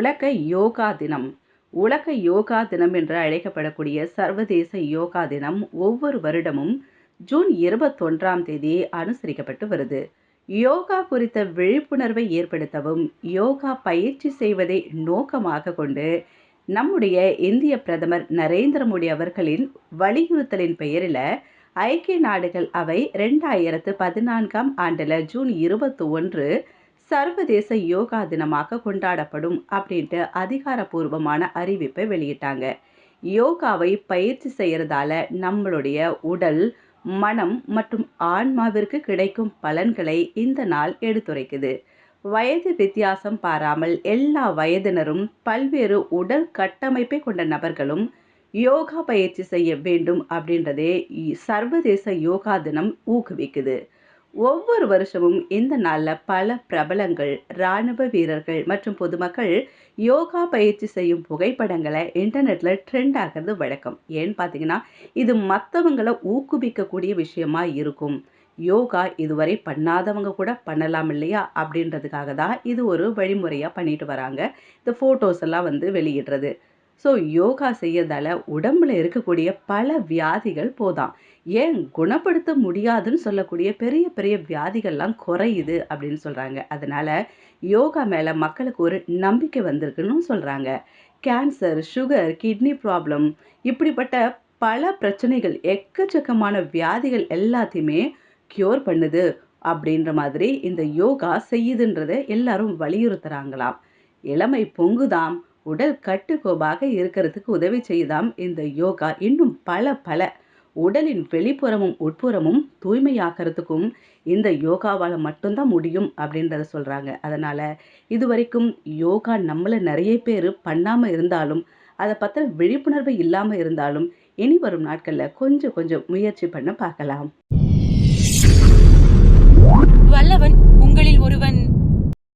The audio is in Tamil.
உலக யோகா தினம். உலக யோகா தினம் என்று அழைக்கப்படக்கூடிய சர்வதேச யோகா தினம் ஒவ்வொரு வருடமும் ஜூன் இருபத்தொன்றாம் தேதி அனுசரிக்கப்பட்டு வருது. யோகா குறித்த விழிப்புணர்வை ஏற்படுத்தவும் யோகா பயிற்சி செய்வதை நோக்கமாக கொண்டு நம்முடைய இந்திய பிரதமர் நரேந்திர மோடி அவர்களின் வலியுறுத்தலின் பெயரில் ஐக்கிய நாடுகள் அவை ரெண்டாயிரத்து பதினான்காம் ஆண்டில் ஜூன் இருபத்தி ஒன்று சர்வதேச யோகா தினமாக கொண்டாடப்படும் அப்படின்ட்டு அதிகாரப்பூர்வமான அறிவிப்பை வெளியிட்டாங்க. யோகாவை பயிற்சி செய்கிறதால நம்மளுடைய உடல் மனம் மற்றும் ஆன்மாவிற்கு கிடைக்கும் பலன்களை இந்த நாள் எடுத்துரைக்குது. வயது வித்தியாசம் பாராமல் எல்லா வயதினரும் பல்வேறு உடல் கட்டமைப்பை கொண்ட நபர்களும் யோகா பயிற்சி செய்ய வேண்டும் அப்படின்றதே சர்வதேச யோகா தினம் ஊக்குவிக்குது. ஒவ்வொரு வருஷமும் இந்த நாளில் பல பிரபலங்கள் இராணுவ வீரர்கள் மற்றும் பொதுமக்கள் யோகா பயிற்சி செய்யும் புகைப்படங்களை இன்டர்நெட்டில் ட்ரெண்ட் ஆகிறது வழக்கம். ஏன்னு பார்த்தீங்கன்னா இது மற்றவங்களை ஊக்குவிக்கக்கூடிய விஷயமா இருக்கும். யோகா இதுவரை பண்ணாதவங்க கூட பண்ணலாம் இல்லையா? அப்படின்றதுக்காக தான் இது ஒரு வழிமுறையாக பண்ணிட்டு வராங்க. இந்த ஃபோட்டோஸ் எல்லாம் வந்து வெளியிடுறது. ஸோ யோகா செய்யறதால உடம்புல இருக்கக்கூடிய பல வியாதிகள் போதாம். ஏன்? குணப்படுத்த முடியாதுன்னு சொல்லக்கூடிய பெரிய பெரிய வியாதிகள்லாம் குறையுது அப்படின்னு சொல்கிறாங்க அதனால யோகா மேலே மக்களுக்கு ஒரு நம்பிக்கை வந்திருக்குன்னு சொல்கிறாங்க கேன்சர் சுகர் கிட்னி ப்ராப்ளம் இப்படிப்பட்ட பல பிரச்சனைகள் எக்கச்சக்கமான வியாதிகள் எல்லாத்தையுமே க்யூர் பண்ணுது அப்படின்ற மாதிரி இந்த யோகா செய்யுதுன்றதை எல்லாரும் வலியுறுத்துகிறாங்களாம் இளமை பொங்குதாம். உடல் கட்டுக்கோப்பாக இருக்கிறதுக்கு உதவி செய்யுதாம் இந்த யோகா. இன்னும் பல பல உடலின் வெளிப்புறமும் உட்புறமும் தூய்மையாக்கிறதுக்கும் இந்த யோகாவால் மட்டும்தான் முடியும் அப்படின்றத சொல்கிறாங்க அதனால் இது வரைக்கும் யோகா நம்மளை நிறைய பேர் பண்ணாமல் இருந்தாலும் அதை பற்றின விழிப்புணர்வு இல்லாமல் இருந்தாலும் இனி வரும் நாட்களில் கொஞ்சம் கொஞ்சம் முயற்சி பண்ண பார்க்கலாம். வல்லவன் உங்களில் ஒருவன்